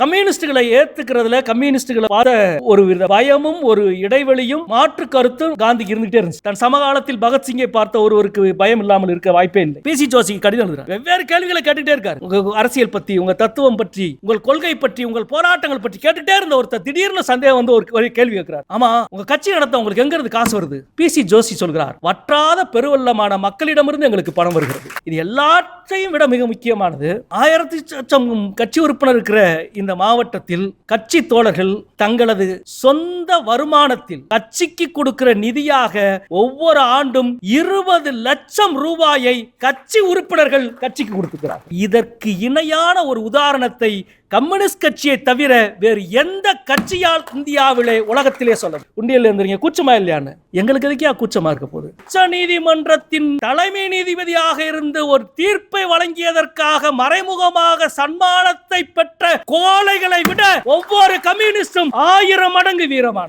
கம்யூனிஸ்டுகளை ஏத்துக்கிறதுல கம்யூனிஸ்டுகளை பார்த்த ஒரு வித பயமும் ஒரு இடைவெளியும் மாற்று கருத்தும் காந்திக்கு இருந்துகிட்டே இருந்துச்சு. தன் சமகாலத்தில் பகத்சிங்கை பார்த்த ஒருவருக்கு பயம் இல்லாமல் இருக்க வாய்ப்பே இல்லை. பிசி ஜோசி கடிதம் எழுதுறாரு. வெவ்வேறு கேள்விகளை கேட்டுட்டே இருக்காரு. உங்க அரசியல் பத்தி உங்க தத்துவம் பற்றி உங்கள் கொள்கை பற்றி உங்கள் போராட்டங்கள் பற்றி கேட்டுட்டே இருந்த ஒருத்தர் திடீர்னு சந்தேகம் வந்து ஒரு கேள்வி கேட்கிறார் ஆமா உங்க கட்சி நடத்த உங்களுக்கு எங்க இருந்து காசு வருது? பிசி ஜோசி சொல்கிறார் வற்றாத பெருவெள்ளமான மக்களிடமிருந்து எங்களுக்கு பணம் வருகிறது. இது எல்லா எல்லாற்றையும் விட மிக முக்கியமானது ஆயிரத்தி கட்சி உறுப்பினர் இருக்கிற இந்த மாவட்டத்தில் கட்சி தோழர்கள் தங்களது சொந்த வருமானத்தில் கட்சிக்கு கொடுக்கிற நிதியாக ஒவ்வொரு ஆண்டும் இருபது லட்சம் ரூபாயை கட்சி உறுப்பினர்கள் கட்சிக்கு கொடுத்துக்கிறார். இதற்கு இணையான ஒரு உதாரணத்தை கம்யூனிஸ்ட் கட்சியை தவிர வேறு எந்த கட்சியால் இந்தியாவிலே உலகத்திலே சொல்ல உண்டியல் இருந்தீங்க கூச்சமா இல்லையான்னு? எங்களுக்கு எதுக்கே கூச்சமா இருக்க போகுது? உச்ச நீதிமன்றத்தின் தலைமை நீதிபதியாக இருந்து ஒரு தீர்ப்பை வழங்கியதற்காக மறைமுகமாக சன்மானத்தை பெற்ற கோழைகளை விட ஒவ்வொரு கம்யூனிஸ்டும் ஆயிரம் மடங்கு வீரமான